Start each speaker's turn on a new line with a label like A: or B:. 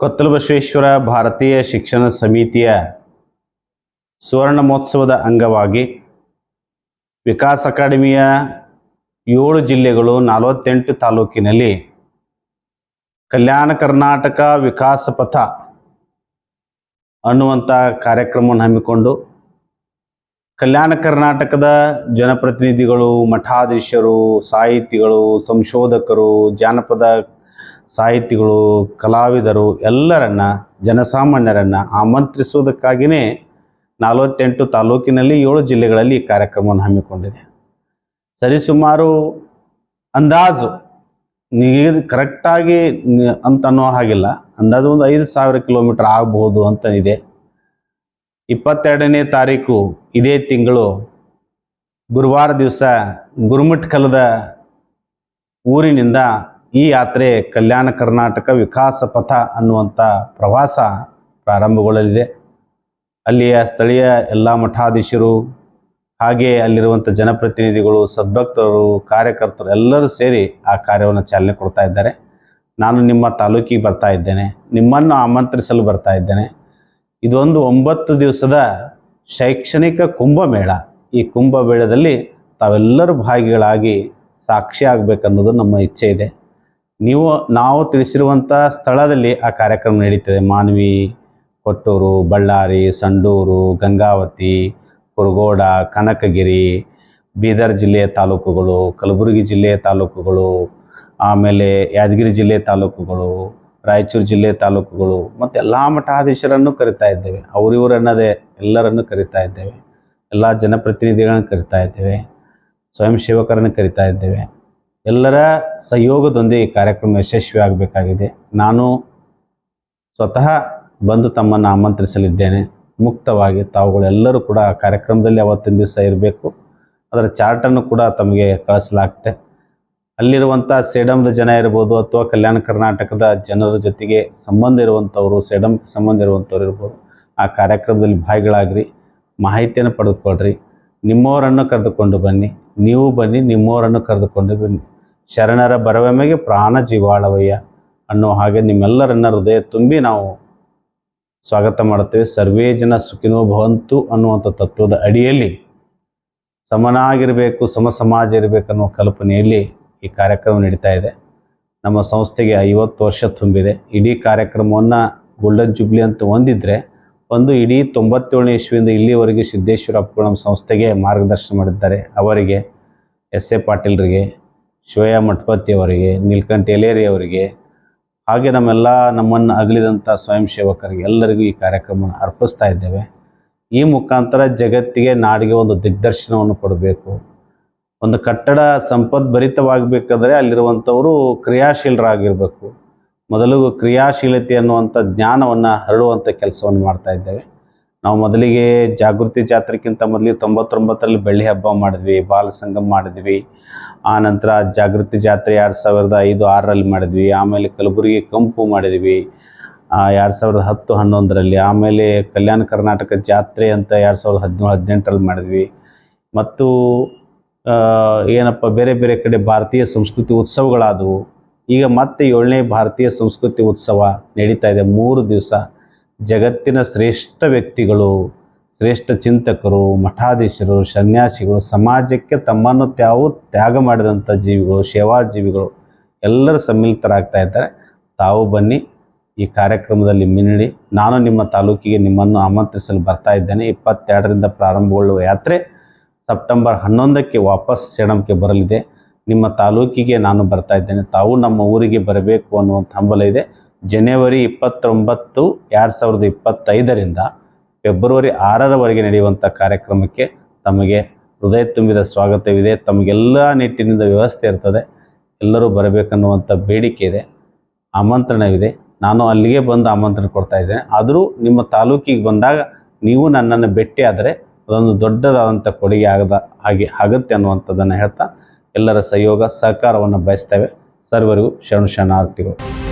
A: ಕೊತ್ತಲ ಬಸವೇಶ್ವರ ಭಾರತೀಯ ಶಿಕ್ಷಣ ಸಮಿತಿಯ ಸುವರ್ಣ ಮಹೋತ್ಸವದ ಅಂಗವಾಗಿ ವಿಕಾಸ್ ಅಕಾಡೆಮಿಯ ಏಳು ಜಿಲ್ಲೆಗಳು ನಲವತ್ತೆಂಟು ತಾಲೂಕಿನಲ್ಲಿ ಕಲ್ಯಾಣ ಕರ್ನಾಟಕ ವಿಕಾಸ ಪಥ ಅನ್ನುವಂಥ ಕಾರ್ಯಕ್ರಮವನ್ನು ಹಮ್ಮಿಕೊಂಡು ಕಲ್ಯಾಣ ಕರ್ನಾಟಕದ ಜನಪ್ರತಿನಿಧಿಗಳು, ಮಠಾಧೀಶರು, ಸಾಹಿತಿಗಳು, ಸಂಶೋಧಕರು, ಜಾನಪದ ಸಾಹಿತಿಗಳು, ಕಲಾವಿದರು ಎಲ್ಲರನ್ನ, ಜನಸಾಮಾನ್ಯರನ್ನು ಆಮಂತ್ರಿಸುವುದಕ್ಕಾಗಿಯೇ ನಲವತ್ತೆಂಟು ತಾಲೂಕಿನಲ್ಲಿ ಏಳು ಜಿಲ್ಲೆಗಳಲ್ಲಿ ಈ ಕಾರ್ಯಕ್ರಮವನ್ನು ಹಮ್ಮಿಕೊಂಡಿದೆ. ಸರಿಸುಮಾರು ಅಂದಾಜು, ನಿಗದಿ, ಕರೆಕ್ಟಾಗಿ ಅಂತ ಅನ್ನೋ ಹಾಗಿಲ್ಲ. ಅಂದಾಜು ಒಂದು ಐದು ಸಾವಿರ ಕಿಲೋಮೀಟರ್ ಆಗ್ಬೋದು ಅಂತ ಇದೆ ಇಪ್ಪತ್ತೆರಡನೇ ತಾರೀಕು, ಇದೇ ತಿಂಗಳು, ಗುರುವಾರ ದಿವಸ ಗುರುಮಠಕಲದ ಊರಿನಿಂದ ಈ ಯಾತ್ರೆ ಕಲ್ಯಾಣ ಕರ್ನಾಟಕ ವಿಕಾಸ ಪಥ ಅನ್ನುವಂಥ ಪ್ರವಾಸ ಪ್ರಾರಂಭಗೊಳ್ಳಲಿದೆ. ಅಲ್ಲಿಯ ಸ್ಥಳೀಯ ಎಲ್ಲ ಮಠಾಧೀಶರು ಹಾಗೆ ಅಲ್ಲಿರುವಂಥ ಜನಪ್ರತಿನಿಧಿಗಳು, ಸದ್ಭಕ್ತರು, ಕಾರ್ಯಕರ್ತರು ಎಲ್ಲರೂ ಸೇರಿ ಆ ಕಾರ್ಯವನ್ನು ಚಾಲನೆ ಕೊಡ್ತಾ ಇದ್ದಾರೆ. ನಾನು ನಿಮ್ಮ ತಾಲೂಕಿಗೆ ಬರ್ತಾ ಇದ್ದೇನೆ. ನಿಮ್ಮನ್ನು ಆಮಂತ್ರಿಸಲು ಬರ್ತಾ ಇದ್ದೇನೆ. ಇದೊಂದು ಒಂಬತ್ತು ದಿವಸದ ಶೈಕ್ಷಣಿಕ ಕುಂಭಮೇಳ. ಈ ಕುಂಭಮೇಳದಲ್ಲಿ ತಾವೆಲ್ಲರೂ ಭಾಗಿಗಳಾಗಿ ಸಾಕ್ಷಿ ಆಗಬೇಕನ್ನೋದು ನಮ್ಮ ಇಚ್ಛೆ ಇದೆ. ನೀವು, ನಾವು ತಿಳಿಸಿರುವಂಥ ಸ್ಥಳದಲ್ಲಿ ಆ ಕಾರ್ಯಕ್ರಮ ನಡೀತದೆ. ಮಾನ್ವಿ, ಕೊಟ್ಟೂರು, ಬಳ್ಳಾರಿ, ಸಂಡೂರು, ಗಂಗಾವತಿ, ಕುರುಗೋಡ, ಕನಕಗಿರಿ, ಬೀದರ್ ಜಿಲ್ಲೆಯ ತಾಲೂಕುಗಳು, ಕಲಬುರಗಿ ಜಿಲ್ಲೆಯ ತಾಲೂಕುಗಳು, ಆಮೇಲೆ ಯಾದಗಿರಿ ಜಿಲ್ಲೆ ತಾಲೂಕುಗಳು, ರಾಯಚೂರು ಜಿಲ್ಲೆ ತಾಲೂಕುಗಳು, ಮತ್ತು ಎಲ್ಲ ಮಠಾಧೀಶರನ್ನು ಕರಿತಾ ಇದ್ದೇವೆ. ಅವರಿವರನ್ನದೇ ಎಲ್ಲರನ್ನು ಕರಿತಾ ಇದ್ದೇವೆ. ಎಲ್ಲ ಜನಪ್ರತಿನಿಧಿಗಳನ್ನು ಕರಿತಾ ಇದ್ದೇವೆ. ಸ್ವಯಂ ಸೇವಕರನ್ನು ಕರಿತಾ ಇದ್ದೇವೆ. ಎಲ್ಲರ ಸಹಯೋಗದೊಂದಿಗೆ ಕಾರ್ಯಕ್ರಮ ಯಶಸ್ವಿ ಆಗಬೇಕಾಗಿದೆ ನಾನು ಸ್ವತಃ ಬಂದು ತಮ್ಮನ್ನು ಆಮಂತ್ರಿಸಲಿದ್ದೇನೆ. ಮುಕ್ತವಾಗಿ ತಾವುಗಳೆಲ್ಲರೂ ಕೂಡ ಆ ಕಾರ್ಯಕ್ರಮದಲ್ಲಿ ಅವತ್ತಿನ ದಿವಸ ಇರಬೇಕು. ಅದರ ಚಾರ್ಟನ್ನು ಕೂಡ ತಮಗೆ ಕಳಿಸಲಾಗ್ತೆ. ಅಲ್ಲಿರುವಂಥ ಸೇಡಮ್ದ ಜನ ಇರ್ಬೋದು ಅಥವಾ ಕಲ್ಯಾಣ ಕರ್ನಾಟಕದ ಜನರ ಜೊತೆಗೆ ಸಂಬಂಧ ಇರುವಂಥವರು ಸೇಡಮ್ಗೆ ಸಂಬಂಧ ಇರುವಂಥವ್ರು ಇರ್ಬೋದು, ಆ ಕಾರ್ಯಕ್ರಮದಲ್ಲಿ ಭಾಗಿಗಳಾಗ್ರಿ. ಮಾಹಿತಿಯನ್ನು ಪಡೆದುಕೊಳ್ಳ್ರಿ ನಿಮ್ಮವರನ್ನು ಕರೆದುಕೊಂಡು ಬನ್ನಿ. ನೀವು ಬನ್ನಿ, ನಿಮ್ಮವರನ್ನು ಕರೆದುಕೊಂಡು ಬನ್ನಿ. ಶರಣರ ಬರವೆಮೆಗೆ ಪ್ರಾಣ ಜೀವಾಳವಯ್ಯ ಅನ್ನೋ ಹಾಗೆ ನಿಮ್ಮೆಲ್ಲರನ್ನ ಹೃದಯ ತುಂಬಿ ನಾವು ಸ್ವಾಗತ ಮಾಡುತ್ತೇವೆ. ಸರ್ವೇ ಜನ ಸುಖಿನೋ ಭವಂತು ಅನ್ನುವಂಥ ತತ್ವದ ಅಡಿಯಲ್ಲಿ ಸಮನಾಗಿರಬೇಕು ಸಮ ಸಮಾಜ ಇರಬೇಕನ್ನೋ ಕಲ್ಪನೆಯಲ್ಲಿ ಈ ಕಾರ್ಯಕ್ರಮ ನಡೀತಾ ಇದೆ. ನಮ್ಮ ಸಂಸ್ಥೆಗೆ ಐವತ್ತು ವರ್ಷ ತುಂಬಿದೆ. ಇಡೀ ಕಾರ್ಯಕ್ರಮವನ್ನು ಗೋಲ್ಡನ್ ಜುಬ್ಲಿ ಅಂತ ಹೊಂದಿದ್ರೆ ಒಂದು ಇಡೀ ತೊಂಬತ್ತೇಳನೇ ಇಸ್ವಿಯಿಂದ ಇಲ್ಲಿವರೆಗೆ ಸಿದ್ದೇಶ್ವರ ಅಪ್ಪಗಳು ಸಂಸ್ಥೆಗೆ ಮಾರ್ಗದರ್ಶನ ಮಾಡಿದ್ದಾರೆ. ಅವರಿಗೆ ಎಸ್ ಎ ಪಾಟೀಲ್ರಿಗೆ, ಶಿವಯ್ಯ ಮಠಪತಿ ಅವರಿಗೆ, ನೀಲ್ಕಂಠ ಎಲೇರಿ ಅವರಿಗೆ, ಹಾಗೆ ನಮ್ಮೆಲ್ಲ ನಮ್ಮನ್ನು ಅಗಲಿದಂಥ ಸ್ವಯಂ ಸೇವಕರಿಗೆ ಎಲ್ಲರಿಗೂ ಈ ಕಾರ್ಯಕ್ರಮವನ್ನು ಅರ್ಪಿಸ್ತಾ ಇದ್ದೇವೆ. ಈ ಮುಖಾಂತರ ಜಗತ್ತಿಗೆ ನಾಡಿಗೆ ಒಂದು ದಿಗ್ದರ್ಶನವನ್ನು ಕೊಡಬೇಕು. ಒಂದು ಕಟ್ಟಡ ಸಂಪದ್ಭರಿತವಾಗಬೇಕಾದ್ರೆ ಅಲ್ಲಿರುವಂಥವರು ಕ್ರಿಯಾಶೀಲರಾಗಿರಬೇಕು. ಮೊದಲು ಕ್ರಿಯಾಶೀಲತೆ ಅನ್ನುವಂಥ ಜ್ಞಾನವನ್ನು ಹರಡುವಂಥ ಕೆಲಸವನ್ನು ಮಾಡ್ತಾ ಇದ್ದೇವೆ. ನಾವು ಮೊದಲಿಗೆ ಜಾಗೃತಿ ಜಾತ್ರೆಗಿಂತ ಮೊದಲಿಗೆ ತೊಂಬತ್ತೊಂಬತ್ತರಲ್ಲಿ ಬೆಳ್ಳಿ ಹಬ್ಬ ಮಾಡಿದ್ವಿ, ಬಾಲ ಮಾಡಿದ್ವಿ. ಆ ನಂತರ ಜಾಗೃತಿ ಜಾತ್ರೆ ಎರಡು ಸಾವಿರದ ಐದು ಆರರಲ್ಲಿ ಮಾಡಿದ್ವಿ. ಆಮೇಲೆ ಕಲಬುರಗಿ ಕಂಪು ಮಾಡಿದ್ವಿ. ಎರಡು ಸಾವಿರದ ಹತ್ತು ಹನ್ನೊಂದರಲ್ಲಿ ಆಮೇಲೆ ಕಲ್ಯಾಣ ಕರ್ನಾಟಕ ಜಾತ್ರೆ ಅಂತ ಎರಡು ಸಾವಿರದ ಹದಿನೇಳು, ಹದಿನೆಂಟರಲ್ಲಿ ಮಾಡಿದ್ವಿ. ಮತ್ತು ಏನಪ್ಪ, ಬೇರೆ ಬೇರೆ ಕಡೆ ಭಾರತೀಯ ಸಂಸ್ಕೃತಿ ಉತ್ಸವಗಳಾದವು. ಈಗ ಮತ್ತೆ ಏಳನೇ ಭಾರತೀಯ ಸಂಸ್ಕೃತಿ ಉತ್ಸವ ನಡೀತಾ ಇದೆ. ಮೂರು ದಿವಸ ಜಗತ್ತಿನ ಶ್ರೇಷ್ಠ ವ್ಯಕ್ತಿಗಳು, ಶ್ರೇಷ್ಠ ಚಿಂತಕರು, ಮಠಾಧೀಶರು, ಸನ್ಯಾಸಿಗಳು, ಸಮಾಜಕ್ಕೆ ತಮ್ಮನ್ನು ತಾವು ತ್ಯಾಗ ಮಾಡಿದಂಥ ಜೀವಿಗಳು, ಸೇವಾ ಜೀವಿಗಳು ಎಲ್ಲರೂ ಸಮ್ಮಿಲಿತರಾಗ್ತಾ ಇದ್ದಾರೆ. ತಾವು ಬನ್ನಿ, ಈ ಕಾರ್ಯಕ್ರಮದಲ್ಲಿ ಮಿನ್ನಡಿ. ನಾನು ನಿಮ್ಮ ತಾಲೂಕಿಗೆ ನಿಮ್ಮನ್ನು ಆಮಂತ್ರಿಸಲು ಬರ್ತಾ ಇದ್ದೇನೆ. ಇಪ್ಪತ್ತೆರಡರಿಂದ ಪ್ರಾರಂಭಗೊಳ್ಳುವ ಯಾತ್ರೆ ಸೆಪ್ಟೆಂಬರ್ ಹನ್ನೊಂದಕ್ಕೆ ವಾಪಸ್ ಸೇಡಂಗೆ ಬರಲಿದೆ. ನಿಮ್ಮ ತಾಲೂಕಿಗೆ ನಾನು ಬರ್ತಾ ಇದ್ದೇನೆ. ತಾವು ನಮ್ಮ ಊರಿಗೆ ಬರಬೇಕು ಅನ್ನುವಂಥ ಹಂಬಲ ಇದೆ. ಜನವರಿ ಇಪ್ಪತ್ತೊಂಬತ್ತು, ಎರಡು ಸಾವಿರದ ಇಪ್ಪತ್ತೈದರಿಂದ ಫೆಬ್ರವರಿ ಆರರವರೆಗೆ ನಡೆಯುವಂಥ ಕಾರ್ಯಕ್ರಮಕ್ಕೆ ತಮಗೆ ಹೃದಯ ತುಂಬಿದ ಸ್ವಾಗತವಿದೆ. ತಮಗೆಲ್ಲ ನಿಟ್ಟಿನಿಂದ ವ್ಯವಸ್ಥೆ ಇರ್ತದೆ. ಎಲ್ಲರೂ ಬರಬೇಕನ್ನುವಂಥ ಬೇಡಿಕೆ ಇದೆ. ಆಮಂತ್ರಣವಿದೆ. ನಾನು ಅಲ್ಲಿಗೆ ಬಂದು ಆಮಂತ್ರಣ ಕೊಡ್ತಾ ಇದ್ದೇನೆ. ಆದರೂ ನಿಮ್ಮ ತಾಲೂಕಿಗೆ ಬಂದಾಗ ನೀವು ನನ್ನನ್ನು ಭೇಟಿ ಆದರೆ ಅದೊಂದು ದೊಡ್ಡದಾದಂಥ ಕೊಡುಗೆ ಆಗದ ಹಾಗೆ ಆಗುತ್ತೆ ಅನ್ನುವಂಥದ್ದನ್ನು ಹೇಳ್ತಾ ಎಲ್ಲರ ಸಹಯೋಗ ಸಹಕಾರವನ್ನು ಬಯಸ್ತೇವೆ. ಸರ್ವರಿಗೂ ಶರಣು ಶರಣಾರ್ಥಿಗಳು.